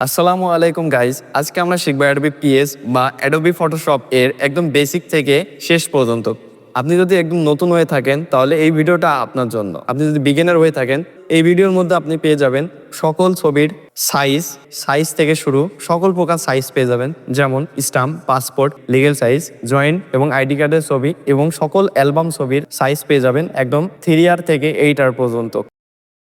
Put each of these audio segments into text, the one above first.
আসসালামু আলাইকুম গাইজ আজকে আমরা শিখব অ্যাডোবি পিএস বা অ্যাডোবি ফটোশপ এর একদম বেসিক থেকে শেষ পর্যন্ত। আপনি যদি একদম নতুন হয়ে থাকেন, তাহলে এই ভিডিওটা আপনার জন্য। আপনি যদি বিগিনার হয়ে থাকেন, এই ভিডিওর মধ্যে আপনি পেয়ে যাবেন সকল ছবির সাইজ সাইজ থেকে শুরু সকল প্রকার সাইজ পেয়ে যাবেন। যেমন stamp passport legal size joint এবং আইডি কার্ডের ছবি এবং সকল অ্যালবাম ছবির সাইজ পেয়ে যাবেন একদম থ্রি আর থেকে এইট আর পর্যন্ত।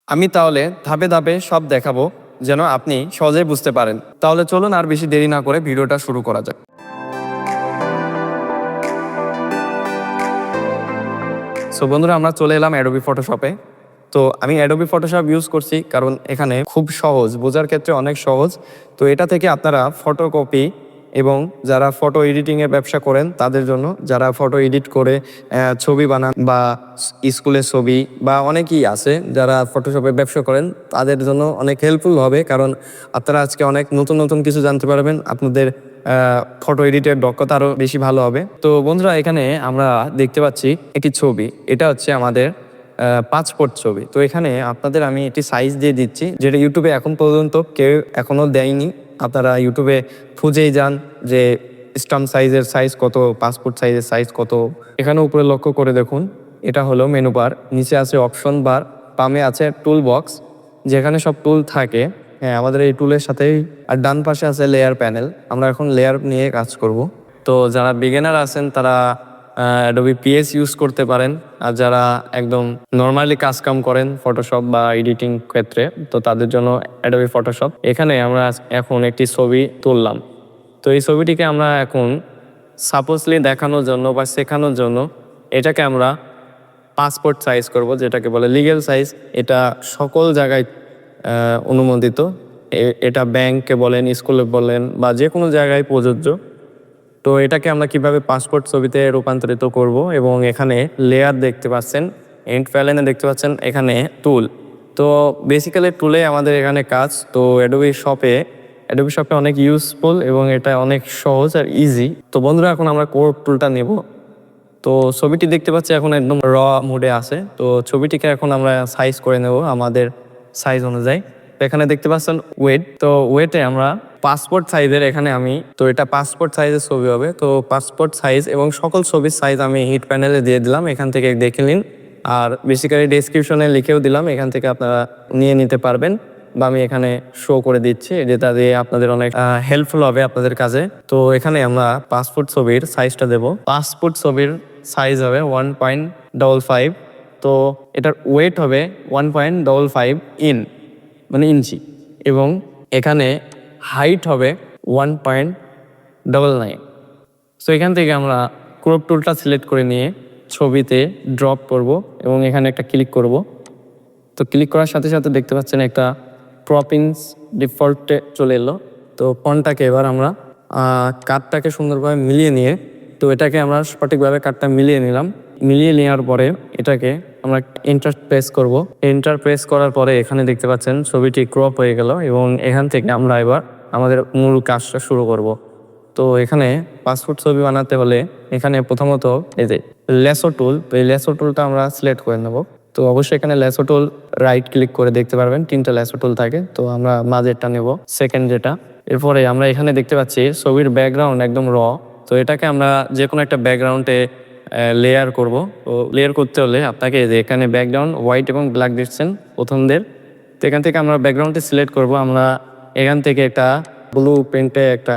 আমি তাহলে ধাপে ধাপে সব দেখাবো। যেন আপনি সহজেই বুঝতে পারেন। তাহলে চলুন আর বেশি দেরি না করে ভিডিওটা শুরু করা যাক। সো বন্ধুরা, আমরা চলে এলাম অ্যাডোবি ফটোশপে তো, আমি অ্যাডোবি ফটোশপ ইউজ করছি কারণ এখানে খুব সহজ, বোঝার ক্ষেত্রে অনেক সহজ। তো, এটা থেকে আপনারা ফটোকপি এবং যারা ফটো এডিটিংয়ের ব্যবসা করেন, তাদের জন্য যারা ফটো এডিট করে ছবি বানান বা স্কুলের ছবি বা অনেকেই আছে যারা ফটোশপের ব্যবসা করেন, তাদের জন্য অনেক হেল্পফুল হবে। কারণ আপনারা আজকে অনেক নতুন নতুন কিছু জানতে পারবেন। আপনাদের ফটো এডিটের দক্ষতা আরও বেশি ভালো হবে। তো বন্ধুরা, এখানে আমরা দেখতে পাচ্ছি একটি ছবি। এটা হচ্ছে আমাদের পাসপোর্ট ছবি। তো এখানে আপনাদের আমি একটি সাইজ দিয়ে দিচ্ছি, যেটা ইউটিউবে এখন পর্যন্ত কেউ এখনও দেয়নি। আপনারা ইউটিউবে খুঁজেই যান যে স্টাম্প সাইজের সাইজ কত পাসপোর্ট সাইজের সাইজ কত। এখানে উপরে লক্ষ্য করে দেখুন, এটা হলো মেনু বার নিচে আছে অপশন বার পামে আছে টুল বক্স যেখানে সব টুল থাকে। হ্যাঁ আমাদের এই টুলের সাথেই, আর ডান পাশে আছে লেয়ার প্যানেল আমরা এখন লেয়ার নিয়ে কাজ করব। তো যারা বিগিনার আছেন, তারা অ্যাডোবি পিএস ইউজ করতে পারেন। আর যারা একদম নর্মালি কাজ কাম করেন ফটোশপ বা এডিটিং ক্ষেত্রে, তো তাদের জন্য অ্যাডোবি ফটোশপ এখানে আমরা এখন একটি ছবি তুললাম। তো এই ছবিটিকে আমরা এখন সাপোজলি দেখানোর জন্য বা শেখানোর জন্য এটাকে আমরা পাসপোর্ট সাইজ করব, যেটাকে বলে লিগেল সাইজ এটা সকল জায়গায় অনুমোদিত। এটা ব্যাংকে বলেন স্কুলে বলেন বা যে কোনো জায়গায় প্রযোজ্য। তো এটাকে আমরা কীভাবে পাসপোর্ট ছবিতে রূপান্তরিত করব এবং এখানে লেয়ার দেখতে পাচ্ছেন এন্ড প্যালেনে দেখতে পাচ্ছেন এখানে টুল তো বেসিক্যালি টুলে আমাদের এখানে কাজ, তো অ্যাডোবি শপে অ্যাডোবি শপে অনেক ইউজফুল এবং এটা অনেক সহজ আর ইজি তো বন্ধুরা, এখন আমরা কোর টুলটা নেব। তো ছবিটি দেখতে পাচ্ছি এখন একদম র মুডে আছে। তো ছবিটিকে এখন আমরা সাইজ করে নেব আমাদের সাইজ অনুযায়ী। এখানে দেখতে পাচ্ছেন ওয়েট তো ওয়েটে আমরা পাসপোর্ট সাইজের এখানে আমি, তো এটা পাসপোর্ট সাইজের ছবি হবে। তো পাসপোর্ট সাইজ এবং সকল ছবির সাইজ আমি হিট প্যানেলে দিয়ে দিলাম, এখান থেকে দেখে নিন। আর বেসিক্যালি ডেসক্রিপশনে লিখেও দিলাম, এখান থেকে আপনারা নিয়ে নিতে পারবেন বা আমি এখানে শো করে দিচ্ছি, যেটা দিয়ে আপনাদের অনেক হেল্পফুল হবে আপনাদের কাজে। তো এখানে আমরা পাসপোর্ট ছবির সাইজটা দেব। পাসপোর্ট ছবির সাইজ হবে ওয়ান পয়েন্ট ডবল ফাইভ তো এটার ওয়েট হবে one point double five in মানে ইঞ্চি। এবং এখানে হাইট হবে one point double nine so এখান থেকে আমরা ক্রপ টুলটা সিলেক্ট করে নিয়ে ছবিতে ড্রপ করব এবং এখানে একটা ক্লিক করব। তো ক্লিক করার সাথে সাথে দেখতে পাচ্ছেন একটা প্রপিন্স ডিফল্টে চলে এলো। তো ফোনটাকে এবার আমরা কার্ডটাকে সুন্দরভাবে মিলিয়ে নিয়ে, তো এটাকে আমরা সঠিকভাবে কার্ডটা মিলিয়ে নিলাম। মিলিয়ে নেওয়ার পরে এটাকে আমরা এন্টার প্রেস করব। এন্টার প্রেস করার পরে এখানে দেখতে পাচ্ছেন ছবিটি ক্রপ হয়ে গেল এবং এখান থেকে আমরা এবার আমাদের মূল কাজটা শুরু করব। তো এখানে পাসপোর্ট ছবি বানাতে হলে এখানে প্রথমত এই যে লেসো টুল এই লেসো টুলটা আমরা সিলেক্ট করে নেব। তো অবশ্যই এখানে লেসো টুল রাইট ক্লিক করে দেখতে পারবেন, তিনটা লেসো টুল থাকে। তো আমরা মাঝেরটা নেব সেকেন্ড যেটা। এরপরে আমরা এখানে দেখতে পাচ্ছি ছবির ব্যাকগ্রাউন্ড একদম র তো এটাকে আমরা যে কোনো একটা ব্যাকগ্রাউন্ডে লেয়ার করব। তো লেয়ার করতে হলে আপনাকে যে এখানে ব্যাকগ্রাউন্ড হোয়াইট এবং ব্ল্যাক দিচ্ছেন প্রথমদের। তো এখান থেকে আমরা ব্যাকগ্রাউন্ডে সিলেক্ট করব। আমরা এখান থেকে একটা ব্লু প্রিন্টে একটা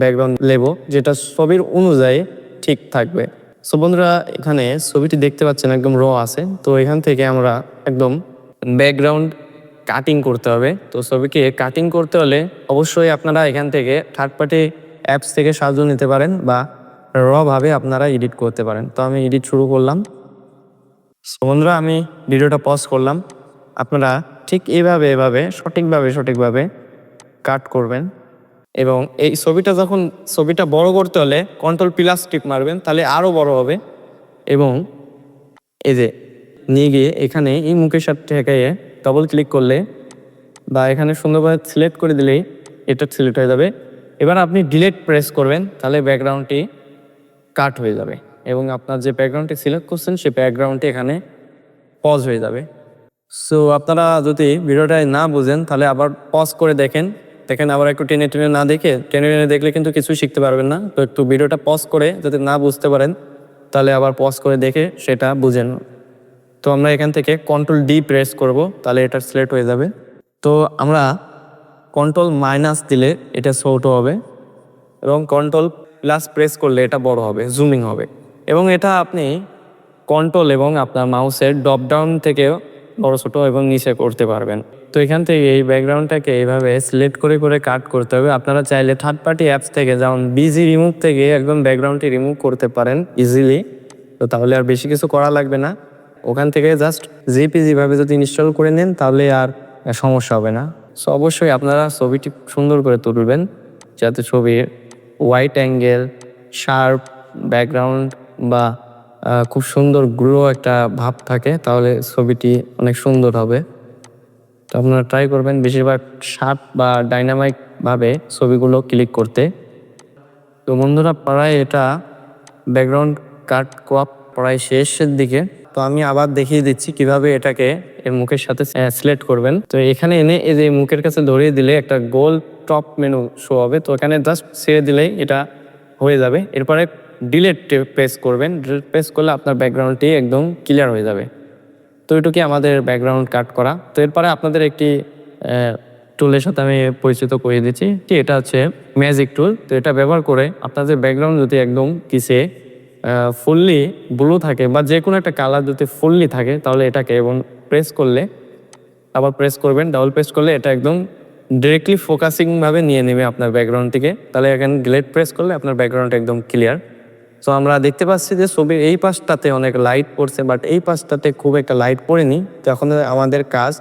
ব্যাকগ্রাউন্ড নেব যেটা ছবির অনুযায়ী ঠিক থাকবে। সো বন্ধুরা এখানে ছবিটি দেখতে পাচ্ছেন একদম র আছে। তো এখান থেকে আমরা একদম ব্যাকগ্রাউন্ড কাটিং করতে হবে। তো ছবিকে কাটিং করতে হলে অবশ্যই আপনারা এখান থেকে থার্ড পার্টি অ্যাপস থেকে সাহায্য নিতে পারেন বা র ভাবে আপনারা এডিট করতে পারেন। তো আমি এডিট শুরু করলাম। So, বন্ধুরা আমি ভিডিওটা পজ করলাম। আপনারা ঠিক এভাবে এভাবে সঠিকভাবে সঠিকভাবে কাট করবেন এবং এই ছবিটা যখন ছবিটা বড় করতে হলে কন্ট্রোল প্লাস টিপ মারবেন, তাহলে আরও বড় হবে। এবং এই যে নিয়ে গিয়ে এখানে এই মুখের সাথে ঠেকাইয়ে ডবল ক্লিক করলে বা এখানে সুন্দরভাবে সিলেক্ট করে দিলেই এটা সিলেক্ট হয়ে যাবে। এবার আপনি ডিলেট প্রেস করবেন, তাহলে ব্যাকগ্রাউন্ডটি কাট হয়ে যাবে এবং আপনার যে ব্যাকগ্রাউন্ডটি সিলেক্ট করছেন, সেই ব্যাকগ্রাউন্ডটি এখানে পজ হয়ে যাবে। সো আপনারা যদি ভিডিওটা না বুঝেন, তাহলে আবার পজ করে দেখেন। দেখেন আবার একটু টেনে টেনে না দেখে, টেনে টেনে দেখলে কিন্তু কিছুই শিখতে পারবেন না। তো একটু ভিডিওটা পজ করে যদি না বুঝতে পারেন, তাহলে আবার পজ করে দেখে সেটা বুঝেন। তো আমরা এখান থেকে কন্ট্রোল ডি প্রেস করব, তাহলে এটা সিলেক্ট হয়ে যাবে। তো আমরা কন্ট্রোল মাইনাস দিলে এটা ছোট হবে, এবং কন্ট্রোল প্লাস প্রেস করলে এটা বড় হবে জুমিং হবে। এবং এটা আপনি কন্ট্রোল এবং আপনার মাউসের ড্রপ ডাউন থেকে বড় ছোট এবং নিচে করতে পারবেন। তো এখান থেকে এই ব্যাকগ্রাউন্ডটাকে এইভাবে সিলেক্ট করে করে কাট করতে হবে। আপনারা চাইলে থার্ড পার্টি অ্যাপস থেকে, যেমন বিজি রিমুভ থেকে একদম ব্যাকগ্রাউন্ডটি রিমুভ করতে পারেন ইজিলি তো তাহলে আর বেশি কিছু করা লাগবে না। ওখান থেকে জাস্ট জিপিজিভাবে যদি ইনস্টল করে নেন, তাহলে আর সমস্যা হবে না। সো অবশ্যই আপনারা ছবিটি সুন্দর করে তুলবেন, যাতে ছবির হোয়াইট অ্যাঙ্গেল শার্প ব্যাকগ্রাউন্ড বা খুব সুন্দর গ্লো একটা ভাব থাকে, তাহলে ছবিটি অনেক সুন্দর হবে। তো আপনারা ট্রাই করবেন বেশিরভাগ শার্প বা ডাইনামাইক ভাবে ছবিগুলো ক্লিক করতে। তো বন্ধুরা, প্রায় এটা ব্যাকগ্রাউন্ড কাট কোয়াপ প্রায় শেষের দিকে। তো আমি আবার দেখিয়ে দিচ্ছি কীভাবে এটাকে এর মুখের সাথে সিলেক্ট করবেন। তো এখানে এনে এই যে মুখের কাছে ধরিয়ে দিলে একটা গোল টপ মেনু শো হবে। তো এখানে জাস্ট ছেড়ে দিলেই এটা হয়ে যাবে। এরপরে ডিলেট প্রেস করবেন। ডিলেট প্রেস করলে আপনার ব্যাকগ্রাউন্ডটি একদম ক্লিয়ার হয়ে যাবে। এটুকুই আমাদের ব্যাকগ্রাউন্ড কাট করা। তো এরপরে আপনাদের একটি টুলের সাথে আমি পরিচিত করিয়ে দিচ্ছি। কি এটা হচ্ছে ম্যাজিক টুল তো এটা ব্যবহার করে আপনাদের ব্যাকগ্রাউন্ড যদি একদম কিসে ফুললি ব্লু থাকে বা যে কোনো একটা কালার যদি ফুললি থাকে, তাহলে এটাকে এবং প্রেস করলে, আবার প্রেস করবেন ডাবল প্রেস করলে এটা একদম ডিরেক্টলি ফোকাসিংভাবে নিয়ে নেবে আপনার ব্যাকগ্রাউন্ড থেকে তাহলে এখানে গ্লেড প্রেস করলে আপনার ব্যাকগ্রাউন্ড একদম ক্লিয়ার তো আমরা দেখতে পাচ্ছি যে ছবির এই পাশটাতে অনেক লাইট পড়ছে বাট এই পাশটাতে খুব একটা লাইট পড়েনি। তখন আমাদের কাজ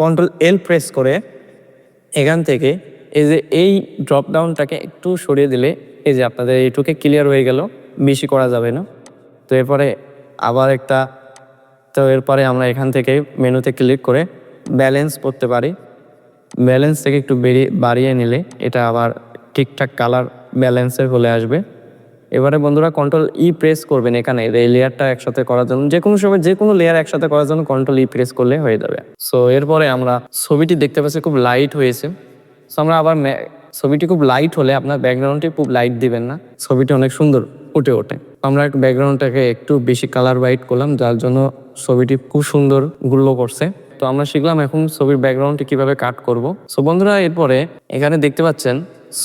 কন্ট্রোল এল প্রেস করে এখান থেকে এই যে এই ড্রপ ডাউনটাকে একটু সরিয়ে দিলে এই যে আপনাদের এইটুকে ক্লিয়ার হয়ে গেল, বেশি করা যাবে না। তো এরপরে আবার একটা, তো এরপরে আমরা এখান থেকে মেনুতে ক্লিক করে ব্যালেন্স করতে পারি। ব্যালেন্স থেকে একটু বেরিয়ে, বাড়িয়ে নিলে এটা আবার ঠিকঠাক কালার ব্যালেন্সের হলে আসবে। এবারে বন্ধুরা কন্ট্রোল ই প্রেস করবেন এখানে, এই লেয়ারটা একসাথে করার জন্য। যে কোনো সময় যে কোনো লেয়ার একসাথে করার জন্য কন্ট্রোল ই প্রেস করলে হয়ে যাবে। সো এরপরে আমরা ছবিটি দেখতে পাচ্ছি, খুব লাইট হয়েছে। সো আমরা আবার ছবিটি খুব লাইট হলে আপনার ব্যাকগ্রাউন্ডটি খুব লাইট দিবেন না। ছবিটি অনেক সুন্দর উঠে ওঠে। আমরা একটু ব্যাকগ্রাউন্ডটাকে একটু বেশি কালার হোয়াইট করলাম, যার জন্য ছবিটি খুব সুন্দরগুলো করছে। তো আমরা শিখলাম এখন ছবির ব্যাকগ্রাউন্ডটি কীভাবে কাট করব। সো বন্ধুরা, এরপরে এখানে দেখতে পাচ্ছেন,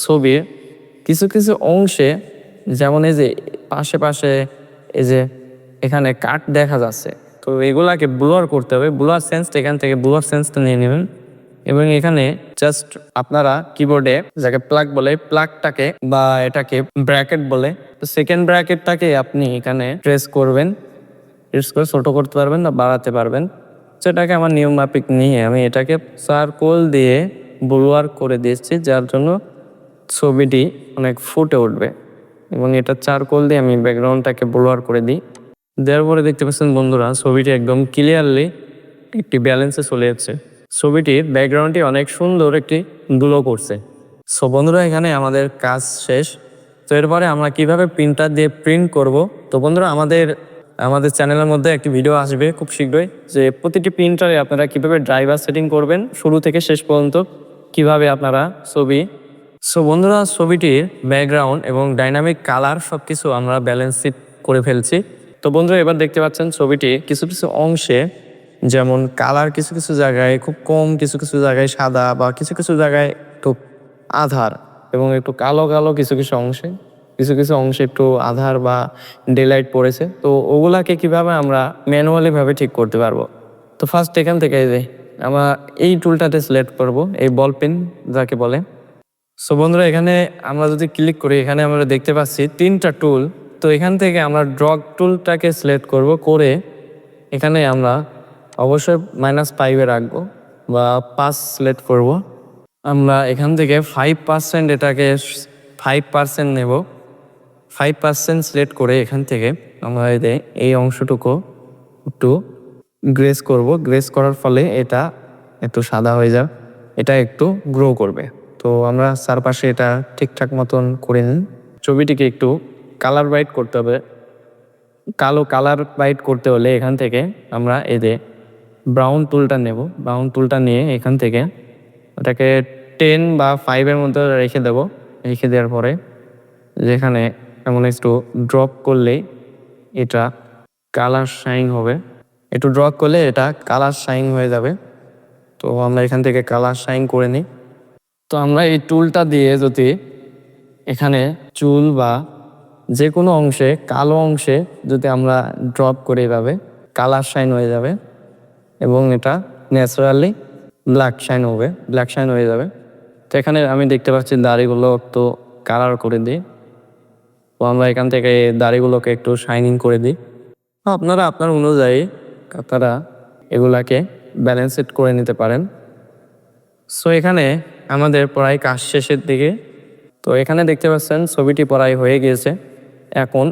ছবির কিছু কিছু অংশে যেমন এই যে পাশে পাশে এই যে এখানে কাট দেখা যাচ্ছে, তো এগুলাকে ব্লোয়ার করতে হবে ব্লোয়ার সেন্সটা এখান থেকে ব্লোয়ার সেন্সটা নিয়ে নেবেন এবং এখানে জাস্ট আপনারা কিবোর্ডে যাকে প্লাগ বলে প্লাগটাকে বা এটাকে ব্র্যাকেট বলে, তো সেকেন্ড ব্র্যাকেটটাকে আপনি এখানে প্রেস করবেন প্রেস করে ছোটো করতে পারবেন বা বাড়াতে পারবেন। সেটাকে আমার নিয়ম মাফিক নিয়ে আমি এটাকে সার্কল দিয়ে ব্লোয়ার করে দিয়েছি, যার জন্য ছবিটি অনেক ফুটে উঠবে। এবং এটা চারকোল দিয়ে আমি ব্যাকগ্রাউন্ডটাকে ব্লোয়ার করে দিই। দেওয়ার পরে দেখতে পাচ্ছেন বন্ধুরা, ছবিটি একদম ক্লিয়ারলি একটি ব্যালেন্সে চলে যাচ্ছে। ছবিটির ব্যাকগ্রাউন্ডটি অনেক সুন্দর একটি গ্লো করছে। সো বন্ধুরা, এখানে আমাদের কাজ শেষ। তো এরপরে আমরা কীভাবে প্রিন্টার দিয়ে প্রিন্ট করব? তো বন্ধুরা, আমাদের আমাদের চ্যানেলের মধ্যে একটি ভিডিও আসবে খুব শীঘ্রই, যে প্রতিটি প্রিন্টারে আপনারা কীভাবে ড্রাইভার সেটিং করবেন, শুরু থেকে শেষ পর্যন্ত কীভাবে আপনারা ছবি সো বন্ধুরা, ছবিটির ব্যাকগ্রাউন্ড এবং ডাইনামিক কালার সব কিছু আমরা ব্যালেন্স শিট করে ফেলছি। তো বন্ধুরা, এবার দেখতে পাচ্ছেন ছবিটি কিছু কিছু অংশে যেমন কালার কিছু কিছু জায়গায় খুব কম, কিছু কিছু জায়গায় সাদা বা কিছু কিছু জায়গায় একটু আধার এবং একটু কালো কালো কিছু কিছু অংশে, কিছু কিছু অংশে একটু আধার বা ডেলাইট পড়েছে। তো ওগুলাকে কীভাবে আমরা ম্যানুয়ালিভাবে ঠিক করতে পারব? তো ফার্স্ট এখান থেকে যে আমরা এই টুলটাতে সিলেক্ট করব, এই বল পেন যাকে বলে। সো বন্ধুরা, এখানে আমরা যদি ক্লিক করি, এখানে আমরা দেখতে পাচ্ছি তিনটা টুল তো এখান থেকে আমরা ড্রগ টুলটাকে সিলেক্ট করব করে এখানে আমরা অবশ্যই মাইনাস ফাইভে রাখব বা পাঁচ সিলেক্ট করব। আমরা এখান থেকে ফাইভ পার্সেন্ট এটাকে ফাইভ পার্সেন্ট নেব। ফাইভ পার্সেন্ট সিলেক্ট করে এখান থেকে আমরা এই এই অংশটুকু একটু গ্রেস করব। গ্রেস করার ফলে এটা একটু সাদা হয়ে যাবে। এটা একটু গ্রো করবে। তো আমরা চারপাশে এটা ঠিকঠাক মতন করে নিন ছবিটিকে একটু কালার ব্রাইট করতে হবে। কালো কালার ব্রাইট করতে হলে এখান থেকে আমরা যে ব্রাউন টুলটা নেব। ব্রাউন টুলটা নিয়ে এখান থেকে ওটাকে টেন বা ফাইভের মধ্যে রেখে দেব। রেখে দেওয়ার পরে যেখানে এমন একটু ড্রপ করলেই এটা কালার শাইন হবে। একটু ড্রপ করলে এটা কালার শাইন হয়ে যাবে। তো আমরা এখান থেকে কালার শাইন করে নিই। তো আমরা এই টুলটা দিয়ে যদি এখানে চুল বা যে কোনো অংশে, কালো অংশে যদি আমরা ড্রপ করে এভাবে কালার শাইন হয়ে যাবে এবং এটা ন্যাচারালি ব্ল্যাক শাইন হবে ব্ল্যাক শাইন হয়ে যাবে। তো এখানে আমি দেখতে পাচ্ছি দাড়িগুলো একটু কালার করে দিই। তো আমরা এখান থেকে দাড়িগুলোকে একটু শাইনিং করে দিই। আপনারা আপনার অনুযায়ী আপনারা এগুলাকে ব্যালেন্স ব্যালেন্সেড করে নিতে পারেন। সো এখানে আমাদের প্রায় কাজ শেষের দিকে। তো এখানে দেখতে পাচ্ছেন, ছবিটি প্রায় হয়ে গিয়েছে। এখন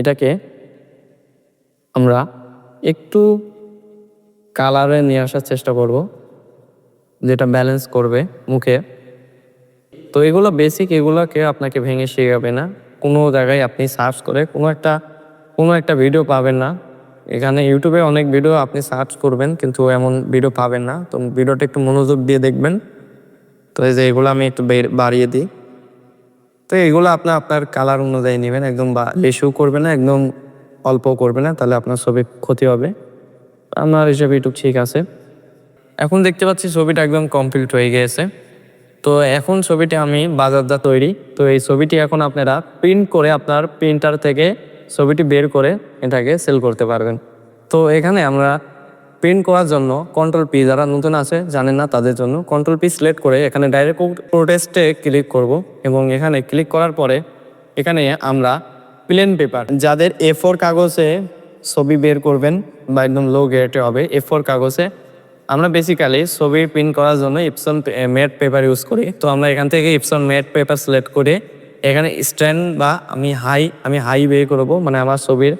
এটাকে আমরা একটু কালারে নিয়ে আসার চেষ্টা করব, যেটা ব্যালেন্স করবে মুখে। তো এগুলো বেসিক এগুলোকে আপনাকে ভেঙে শেখাবে না। কোনো জায়গায় আপনি সার্চ করে কোনো একটা কোনো একটা ভিডিও পাবেন না। এখানে ইউটিউবে অনেক ভিডিও আপনি সার্চ করবেন, কিন্তু এমন ভিডিও পাবেন না। তো ভিডিওটা একটু মনোযোগ দিয়ে দেখবেন। তো এই যে এগুলো আমি একটু বাড়িয়ে দিই। তো এগুলো আপনার আপনার কালার অনুযায়ী নেবেন, একদম বেশিও করবে না, একদম অল্প করবে না, তাহলে আপনার ছবি ক্ষতি হবে। আমার হিসেবে একটু ঠিক আছে। এখন দেখতে পাচ্ছি ছবিটা একদম কমপ্লিট হয়ে গিয়েছে। তো এখন ছবিটি আমি বাজারদা তৈরি। তো এই ছবিটি এখন আপনারা প্রিন্ট করে আপনার প্রিন্টার থেকে ছবিটি বের করে এটাকে সেল করতে পারবেন। তো এখানে আমরা প্রিন্ট করার জন্য কন্ট্রোল পি যারা নতুন আছে, জানেন না তাদের জন্য কন্ট্রোল পি সিলেক্ট করে এখানে ডাইরেক্ট প্রোটেস্টে ক্লিক করব এবং এখানে ক্লিক করার পরে এখানে আমরা প্লেন পেপার যাদের এ ফোর কাগজে ছবি বের করবেন বা একদম লো গ্রেডে হবে এ ফোর কাগজে, আমরা বেসিক্যালি ছবি প্রিন্ট করার জন্য ইপসন ম্যাট পেপার ইউজ করি। তো আমরা এখান থেকে ইপসন ম্যাট পেপার সিলেক্ট করে এখানে স্ট্যান্ড বা আমি হাই আমি হাই বের করব মানে আমার ছবির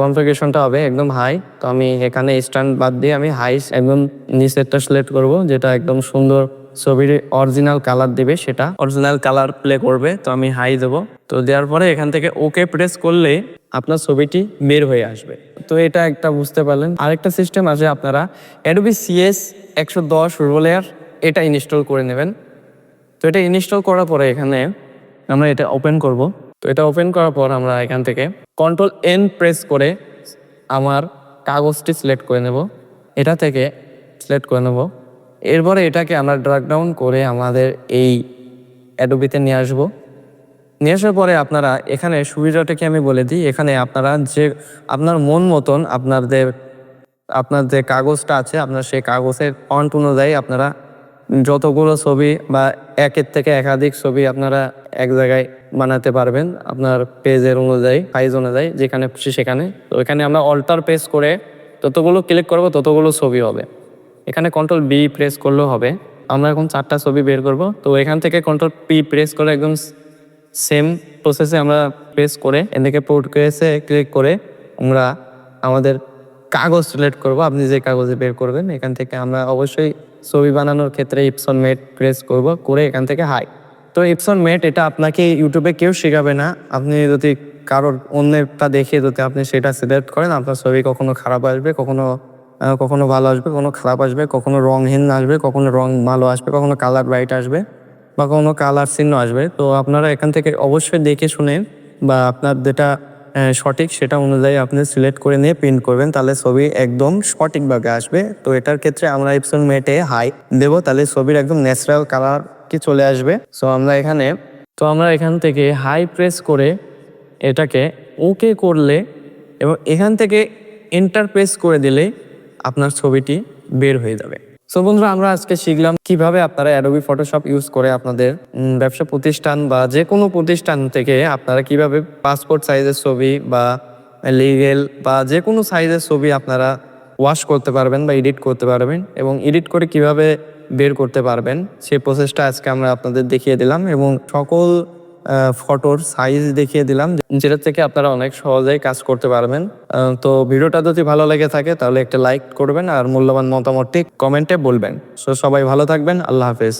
কনফিগারেশনটা হবে একদম হাই তো আমি এখানে স্ট্যান্ড বাদ দিয়ে আমি হাই একদম নিচেরটা সিলেক্ট করব, যেটা একদম সুন্দর ছবির অরিজিনাল কালার দিবে সেটা। অরিজিনাল কালার প্লে করবে, তো আমি হাই দেব। তো দেওয়ার পরে এখান থেকে ওকে প্রেস করলে আপনার ছবিটি বের হয়ে আসবে। তো এটা একটা বুঝতে পারলেন। আরেকটা সিস্টেম আছে আপনারা অ্যাডোবি সিএস একশো দশ রোলেয়ার এটা ইনস্টল করে নেবেন। তো এটা ইনস্টল করার পরে এখানে আমরা এটা ওপেন করব। তো এটা ওপেন করার পর আমরা এখান থেকে কন্ট্রোল এন প্রেস করে আমার কাগজটি সিলেক্ট করে নেব। এটা থেকে সিলেক্ট করে নেব। এরপরে এটাকে আমরা ড্রাগ ডাউন করে আমাদের এই অ্যাডোবিতে নিয়ে আসব। নিয়ে আসার পরে আপনারা এখানে সুবিধাটাকে আমি বলে দিই? এখানে আপনারা যে আপনার মন মতন আপনাদের, আপনার যে কাগজটা আছে, আপনার সেই কাগজের ফন্ট অনুযায়ী আপনারা যতগুলো ছবি বা একের থেকে একাধিক ছবি আপনারা এক জায়গায় বানাতে পারবেন আপনার পেজের অনুযায়ী সাইজ অনুযায়ী, যেখানে খুশি সেখানে। তো এখানে আমরা অল্টার পেজ করে ততগুলো ক্লিক করব ততগুলো ছবি হবে। এখানে কন্ট্রোল বি প্রেস করলেও হবে। আমরা এখন চারটা ছবি বের করব। তো এখান থেকে কন্ট্রোল পি প্রেস করে একদম সেম প্রসেসে আমরা প্রেস করে এদিকে পোর্ট কেসে ক্লিক করে আমরা আমাদের কাগজ সিলেক্ট করব। আপনি যে কাগজে বের করবেন, এখান থেকে আমরা অবশ্যই ছবি বানানোর ক্ষেত্রে ইপসন মেট প্রেস করব, করে এখান থেকে হাই তো ইপসন মেট এটা আপনাকে ইউটিউবে কেউ শেখাবে না। আপনি যদি কারোর অন্যেরটা দেখে যদি আপনি সেটা সিলেক্ট করেন, আপনার ছবি কখনো খারাপ আসবে, কখনো কখনো ভালো আসবে, কখনো খারাপ আসবে, কখনো রংহীন আসবে, কখনো রং ভালো আসবে, কখনো কালার ব্রাইট আসবে বা কোনো কালার চিহ্ন আসবে। তো আপনারা এখান থেকে অবশ্যই দেখে শুনে বা আপনার যেটা সঠিক সেটা অনুযায়ী আপনি সিলেক্ট করে নিয়ে প্রিন্ট করবেন, তাহলে ছবি একদম সঠিকভাবে আসবে। তো এটার ক্ষেত্রে আমরা ইপসন মেটে হাই দেবো, তাহলে ছবির একদম ন্যাচারাল কালার কি চলে আসবে? সো আমরা এখানে, তো আমরা এখান থেকে হাই প্রেস করে এটাকে ওকে করলে এবং এখান থেকে এন্টার প্রেস করে দিলে আপনার ছবিটি বের হয়ে যাবে। সো বন্ধুরা, আমরা আজকে শিখলাম কীভাবে আপনারা অ্যাডোবি ফটোশপ ইউজ করে আপনাদের ব্যবসা প্রতিষ্ঠান বা যে কোনো প্রতিষ্ঠান থেকে আপনারা কীভাবে পাসপোর্ট সাইজের ছবি বা লিগেল বা যে কোনো সাইজের ছবি আপনারা ওয়াশ করতে পারবেন বা এডিট করতে পারবেন এবং এডিট করে কীভাবে বের করতে পারবেন সেই প্রসেসটা আজকে আমরা আপনাদের দেখিয়ে দিলাম এবং সকল ফটোর সাইজ দেখিয়ে দিলাম, যেটা থেকে আপনারা অনেক সহজেই কাজ করতে পারবেন। তো ভিডিওটা যদি ভালো লেগে থাকে, তাহলে একটা লাইক করবেন আর মূল্যবান মতামতটি কমেন্টে বলবেন। সো সবাই ভালো থাকবেন, আল্লাহ হাফেজ।